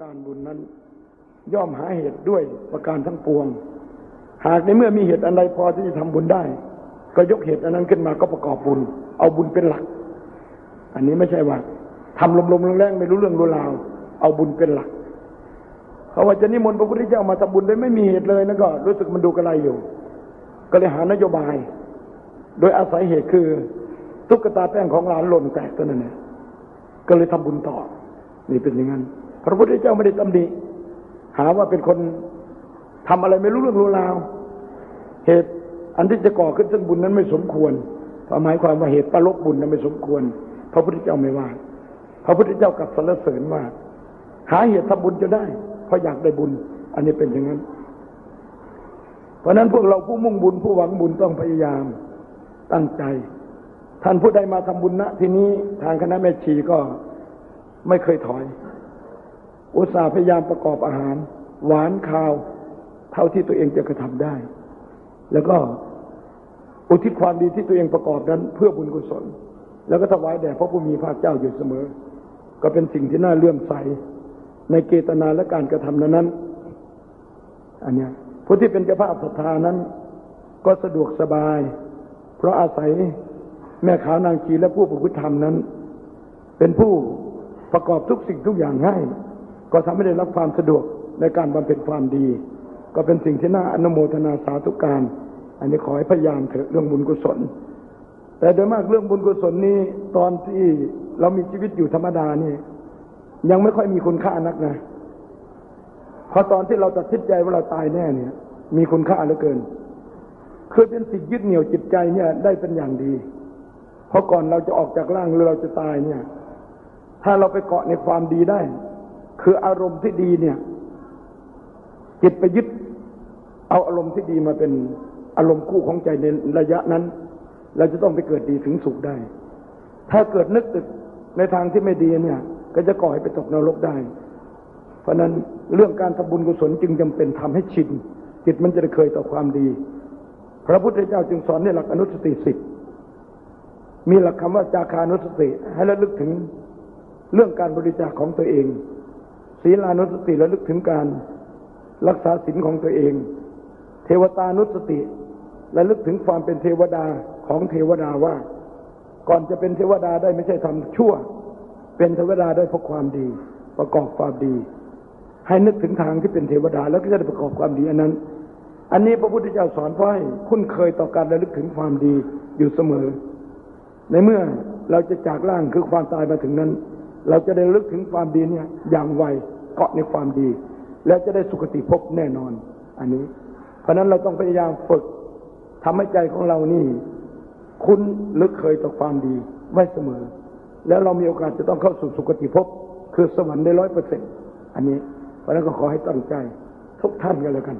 การบุญนั้น ย่อมหาเหตุด้วยประการทั้งปวง หากในเมื่อมีเหตุอันใดพอที่จะทำบุญได้ ก็ยกเหตุอันนั้นขึ้นมาก็ประกอบบุญ เอาบุญเป็นหลัก อันนี้ไม่ใช่ว่าทำลมๆแรงๆไม่รู้เรื่องรู้ราว เอาบุญเป็นหลักเขาว่าจะนิมนต์พระพุทธเจ้ามาทำบุญโดยไม่มีเหตุเลยนะก็รู้สึกมันดูกระไรอยู่ ก็เลยหานโยบาย โดยอาศัยเหตุคือ ตุ๊กตาแป้งของหลานหล่นแตกตัวนั้นเนี่ยก็เลยทำบุญต่อ นี่เป็นอย่างนั้น พระพุทธเจ้าไม่ได้ตำหนิหาว่าเป็นคนทำอะไรไม่รู้เรื่องรู้ราว เหตุอันที่จะก่อขึ้นซึ่งบุญนั้นไม่สมควรหมายความว่าเหตุประลบบุญนั้นไม่สมควร พระพุทธเจ้าไม่ว่า พระพุทธเจ้ากลับสรรเสริญว่า หาเหตุทำบุญจะได้ เพราะอยากได้บุญ อันนี้เป็นอย่างนั้น เพราะนั้นพวกเราผู้มุ่งบุญผู้หวังบุญต้องพยายามตั้งใจ ท่านผู้ใดมาทำบุญณที่นี้ทางคณะแม่ชีก็ไม่เคยถอย อุตส่าห์พยายามประกอบอาหาร หวานข้าว เท่าที่ตัวเองจะกระทำได้ แล้วก็อุทิศความดีที่ตัวเองประกอบนั้นเพื่อบุญกุศล แล้วก็ถวายแด่พระผู้มีพระเจ้าอยู่เสมอ ก็เป็นสิ่งที่น่าเลื่อมใส ในเกตนาและการกระทำนั้นนั้นอันนี้ผู้ที่เป็นเจ้าภาพศรัทธานั้น ก็สะดวกสบาย เพราะอาศัยแม่ขาวนางชีและผู้ประพฤติธรรมนั้น เป็นผู้ประกอบทุกสิ่งทุกอย่างให้ ก็ทำให้ได้รับความสะดวกในการบำเพ็ญความดี ก็เป็นสิ่งที่น่าอนุโมทนาสาธุการ อันนี้ขอให้พยายามเถอะเรื่องบุญกุศล แต่โดยมากเรื่องบุญกุศลนี้ตอนที่เรามีชีวิตอยู่ธรรมดานี่ยังไม่ค่อยมีคุณค่านักนะพอตอนที่เราตัดสินใจว่าเราตายแน่เนี่ย มีคุณค่าเหลือเกินคือเป็นสิ่งยึดเหนี่ยวจิตใจเนี่ยได้เป็นอย่างดี เพราะก่อนเราจะออกจากร่างหรือเราจะตายเนี่ย ถ้าเราไปเกาะในความดีได้ คืออารมณ์ที่ดีเนี่ย จิตไปยึด เอาอารมณ์ที่ดีมาเป็นอารมณ์คู่ของใจในระยะนั้น เราจะต้องไปเกิดดีถึงสุขได้ ถ้าเกิดนึกตึกในทางที่ไม่ดีเนี่ย ก็จะก่อให้ไปตกนรกได้ เพราะนั้นเรื่องการทำบุญกุศลจึงจำเป็นทำให้ชินจิตมันจะได้เคยต่อความดี พระพุทธเจ้าจึงสอนในหลักอนุสติสิบมีหลักคำว่าจาคานุสติ ให้ระลึกถึงเรื่องการบริจาคของตัวเอง ศีลานุสติระลึกถึงการรักษาศีลของตัวเอง เทวตานุสติระลึกถึงความเป็นเทวดาของเทวดาว่า ก่อนจะเป็นเทวดาได้ไม่ใช่ทำชั่ว เป็นเทวดาได้เพราะความดี ประกอบความดี ให้นึกถึงทางที่เป็นเทวดาแล้วก็จะได้ประกอบความดีอันนั้น อันนี้พระพุทธเจ้าสอนเพื่อให้คุ้นเคยต่อการระลึกถึงความดีอยู่เสมอ ในเมื่อเราจะจากร่างคือความตายมาถึงนั้น เราจะได้ลึกถึงความดีเนี่ย อย่างไวเกาะในความดี แล้วจะได้สุคติภพแน่นอน อันนี้ เพราะนั้นเราต้องพยายามฝึกทำให้ใจของเรานี่ คุ้นลึกเคยต่อความดีไว้เสมอ แล้วเรามีโอกาสจะต้องเข้าสู่สุคติภพคือสวรรค์ได้ร้อยเปอร์เซ็นต์อันนี้ เพราะนั้นก็ขอให้ตั้งใจทุกท่านกันแล้วกัน